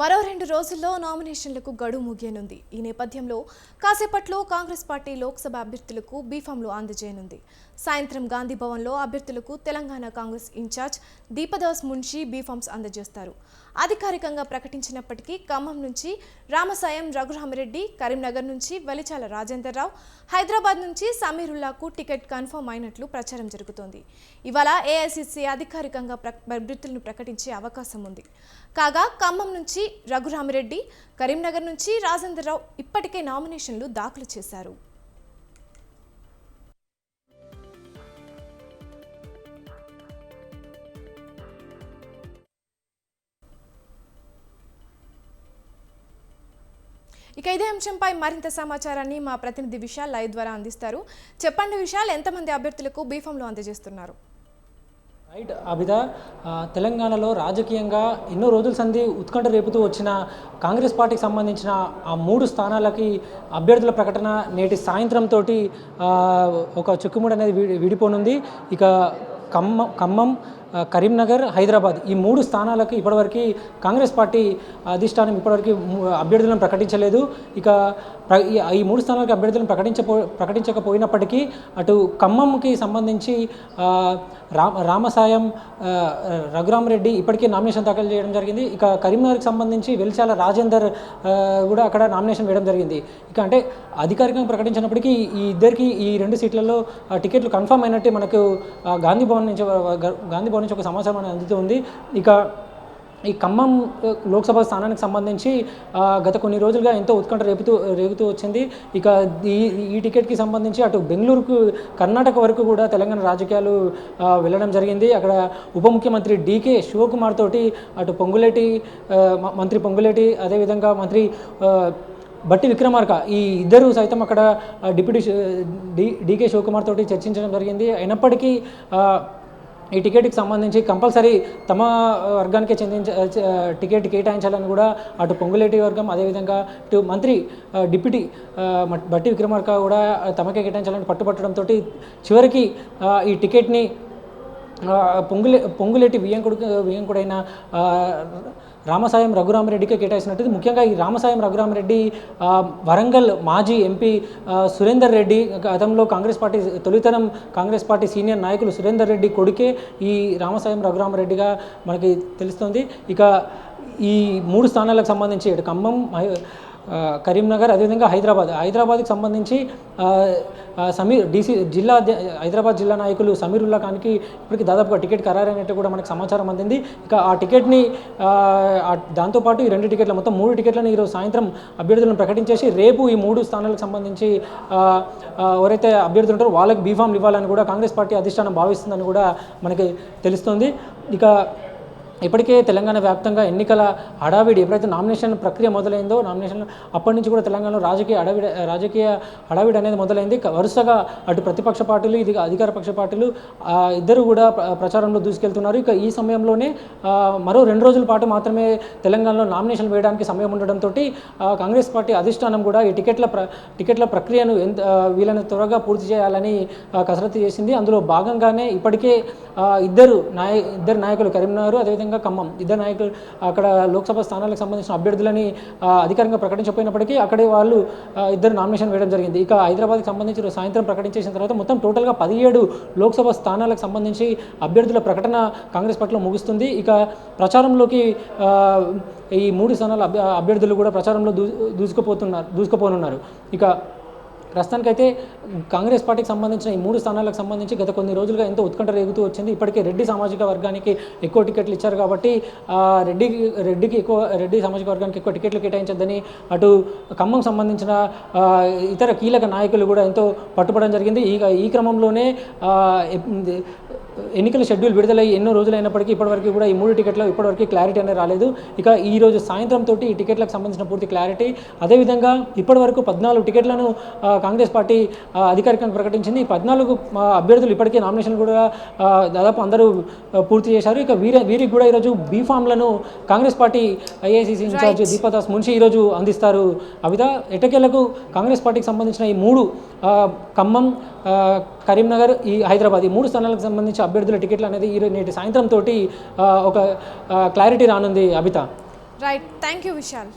మరో రెండు రోజుల్లో నామినేషన్లకు గడువు ముగియనుంది. ఈ నేపథ్యంలో కాసేపట్లో కాంగ్రెస్ పార్టీ లోక్సభ అభ్యర్థులకు బీఫామ్లు అందజేయనుంది. సాయంత్రం గాంధీ భవన్లో అభ్యర్థులకు తెలంగాణ కాంగ్రెస్ ఇన్ఛార్జ్ దీపదాస్ మున్షి బీఫామ్స్ అందజేస్తారు. అధికారికంగా ప్రకటించినప్పటికీ ఖమ్మం నుంచి రామసాయం రఘురామరెడ్డి కరీంనగర్ నుంచి వెలిచాల రాజేందర్ రావు హైదరాబాద్ నుంచి సమీరుల్లాకు టికెట్ కన్ఫర్మ్ అయినట్లు ప్రచారం జరుగుతోంది. ఇవాళ ఏఐసిసి అధికారికంగా అభ్యర్థులను ప్రకటించే అవకాశం ఉంది. కాగా ఖమ్మం నుంచి రఘురామిరెడ్డి కరీంనగర్ నుంచి రాజేందర్ రావు ఇప్పటికే నామినేషన్లు దాఖలు చేశారు. ఇక ఇదే అంశంపై మరింత సమాచారాన్ని మా ప్రతినిధి విశాల్ లైవ్ ద్వారా అందిస్తారు. చెప్పండి విశాల్ ఎంతమంది అభ్యర్థులకు బీఫామ్లు అందజేస్తున్నారు? రైట్ అభిద తెలంగాణలో రాజకీయంగా ఎన్నో రోజుల సంధి ఉత్కంఠ రేపుతూ వచ్చిన కాంగ్రెస్ పార్టీకి సంబంధించిన ఆ మూడు స్థానాలకి అభ్యర్థుల ప్రకటన నేటి సాయంత్రంతో ఒక చెక్కుముడి అనేది విడి విడిపోనుంది. ఇక ఖమ్మం ఖమ్మం కరీంనగర్ హైదరాబాద్ ఈ మూడు స్థానాలకు ఇప్పటివరకు కాంగ్రెస్ పార్టీ అధిష్టానం ఇప్పటివరకు అభ్యర్థులను ప్రకటించలేదు. ఇక ఈ- మూడు స్థానాలకు అభ్యర్థులను ప్రకటించపో ప్రకటించకపోయినప్పటికీ అటు ఖమ్మంకి సంబంధించి రా రామసాయం రఘురామరెడ్డి ఇప్పటికే నామినేషన్ దాఖలు చేయడం జరిగింది. ఇక కరీంనగర్కి సంబంధించి వెలిచాల రాజేందర్ కూడా అక్కడ నామినేషన్ వేయడం జరిగింది. ఇక అంటే అధికారికంగా ప్రకటించినప్పటికీ ఈ ఇద్దరికి ఈ రెండు సీట్లలో టికెట్లు కన్ఫర్మ్ అయినట్టే మనకు గాంధీ భవన్ నుంచి గాంధీ భవన్ నుంచి ఒక సమాచారం అనేది అందుతుంది. ఇక ఈ ఖమ్మం లోక్సభ స్థానానికి సంబంధించి గత కొన్ని రోజులుగా ఎంతో ఉత్కంఠ రేపుతూ రేగుతూ వచ్చింది. ఇక ఈ ఈ టికెట్కి సంబంధించి అటు బెంగళూరుకు కర్ణాటక వరకు కూడా తెలంగాణ రాజకీయాలు వెళ్ళడం జరిగింది. అక్కడ ఉప ముఖ్యమంత్రి డీకే శివకుమార్ తోటి అటు పొంగులేటి మంత్రి పొంగులేటి అదేవిధంగా మంత్రి బట్టి విక్రమార్క ఈ ఇద్దరు సైతం అక్కడ డిప్యూటీ శి- డీకే శివకుమార్ తోటి చర్చించడం జరిగింది. అయినప్పటికీ ఈ టికెట్కి సంబంధించి కంపల్సరీ తమ వర్గానికి చెందిన టికెట్ కేటాయించాలని కూడా అటు పొంగులేటి వర్గం అదేవిధంగా ఇటు మంత్రి డిప్యూటీ బట్టి విక్రమార్క కూడా తమకే కేటాయించాలని పట్టుబట్టడంతో చివరికి ఈ టికెట్ని పొంగులే పొంగులేటి వియ్యంకుడు వియ్యంకుడైన రామసాయం రఘురామరెడ్డికి కేటాయించినట్టు ముఖ్యంగా ఈ రామసాయం రఘురామరెడ్డి వరంగల్ మాజీ ఎంపీ సురేందర్ రెడ్డి గతంలో కాంగ్రెస్ పార్టీ తొలితరం కాంగ్రెస్ పార్టీ సీనియర్ నాయకులు సురేందర్ రెడ్డి కొడుకే ఈ రామసాయం రఘురామరెడ్డిగా మనకి తెలుస్తుంది. ఇక ఈ మూడు స్థానాలకు సంబంధించి ఇటు ఖమ్మం కరీంనగర్ అదేవిధంగా హైదరాబాద్. హైదరాబాద్కి సంబంధించి సమీర్ డీసీ జిల్లా హైదరాబాద్ జిల్లా నాయకులు సమీరుల్లా ఖాన్కి ఇప్పటికి దాదాపుగా టికెట్ ఖరారైనట్టు కూడా మనకు సమాచారం అందింది. ఇక ఆ టికెట్ని దాంతోపాటు ఈ రెండు టికెట్ల మొత్తం మూడు టికెట్లను ఈరోజు సాయంత్రం అభ్యర్థులను ప్రకటించేసి రేపు ఈ మూడు స్థానాలకు సంబంధించి ఎవరైతే అభ్యర్థులు ఉంటారో వాళ్ళకి బీఫామ్లు ఇవ్వాలని కూడా కాంగ్రెస్ పార్టీ అధిష్టానం భావిస్తుందని కూడా మనకి తెలుస్తుంది. ఇక ఇప్పటికే తెలంగాణ వ్యాప్తంగా ఎన్నికల హడావిడి ఎప్పుడైతే నామినేషన్ ప్రక్రియ మొదలైందో నామినేషన్ అప్పటి నుంచి కూడా తెలంగాణలో రాజకీయ హడావిడి రాజకీయ హడావిడి అనేది మొదలైంది. వరుసగా అటు ప్రతిపక్ష పార్టీలు ఇది అధికార పక్ష పార్టీలు ఇద్దరు కూడా ప్రచారంలో దూసుకెళ్తున్నారు. ఇక ఈ సమయంలోనే మరో రెండు రోజుల పాటు మాత్రమే తెలంగాణలో నామినేషన్ వేయడానికి సమయం ఉండడంతో కాంగ్రెస్ పార్టీ అధిష్టానం కూడా ఈ టికెట్ల ప్ర టికెట్ల ప్రక్రియను ఎంత ఆ, త్వరగా పూర్తి చేయాలని కసరత్తు చేసింది. అందులో భాగంగానే ఇప్పటికే ఇద్దరు నాయ ఇద్దరు నాయకులు కరీంనగర్ అదేవిధంగా ఖమ్మం. ఇద్దరు నాయకులు అక్కడ లోక్సభ స్థానాలకు సంబంధించిన అభ్యర్థులని అధికారికంగా ప్రకటించకపోయినప్పటికీ అక్కడే వాళ్ళు ఇద్దరు నామినేషన్ వేయడం జరిగింది. ఇక హైదరాబాద్కి సంబంధించి సాయంత్రం ప్రకటించేసిన తర్వాత మొత్తం టోటల్గా పదిహేడు లోక్సభ స్థానాలకు సంబంధించి అభ్యర్థుల ప్రకటన కాంగ్రెస్ పార్టీలో ముగుస్తుంది. ఇక ప్రచారంలోకి ఈ మూడు స్థానాల అభ్య అభ్యర్థులు కూడా ప్రచారంలో దూ దూసుకుపోతున్నారు దూసుకుపోనున్నారు. ఇక ప్రస్తుతానికైతే కాంగ్రెస్ పార్టీకి సంబంధించిన ఈ మూడు స్థానాలకు సంబంధించి గత కొన్ని రోజులుగా ఎంతో ఉత్కంఠ రేగుతూ వచ్చింది. ఇప్పటికే రెడ్డి సామాజిక వర్గానికి ఎక్కువ టికెట్లు ఇచ్చారు కాబట్టి రెడ్డి రెడ్డికి రెడ్డికి ఎక్కువ రెడ్డి సామాజిక వర్గానికి ఎక్కువ టికెట్లు కేటాయించద్దని అటు ఖమ్మం సంబంధించిన ఇతర కీలక నాయకులు కూడా ఎంతో పట్టుబడడం జరిగింది. ఈ ఈ క్రమంలోనే ఎన్నికల షెడ్యూల్ విడుదలై ఎన్నో రోజులైనప్పటికీ ఇప్పటివరకు కూడా ఈ మూడు టికెట్లు ఇప్పటివరకు క్లారిటీ అనేది రాలేదు. ఇక ఈ రోజు సాయంత్రం తోటి ఈ టికెట్లకు సంబంధించిన పూర్తి క్లారిటీ అదేవిధంగా ఇప్పటివరకు పద్నాలుగు టికెట్లను కాంగ్రెస్ పార్టీ అధికారికంగా ప్రకటించింది. ఈ పద్నాలుగు అభ్యర్థులు ఇప్పటికే నామినేషన్ కూడా దాదాపు అందరూ పూర్తి చేశారు. ఇక వీరి వీరికి కూడా ఈరోజు బీఫామ్లను Congress party AICC in charge Deepa Das Munshi ఈరోజు అందిస్తారు. అవిత ఎటకేలకు కాంగ్రెస్ పార్టీకి సంబంధించిన ఈ మూడు ఖమ్మం కరీంనగర్ ఈ హైదరాబాద్ ఈ మూడు స్థానాలకు సంబంధించి అభ్యర్థుల టికెట్లు అనేది ఈ నేటి సాయంత్రం తోటి ఒక క్లారిటీ రానుంది Abhitha. Right thank you Vishal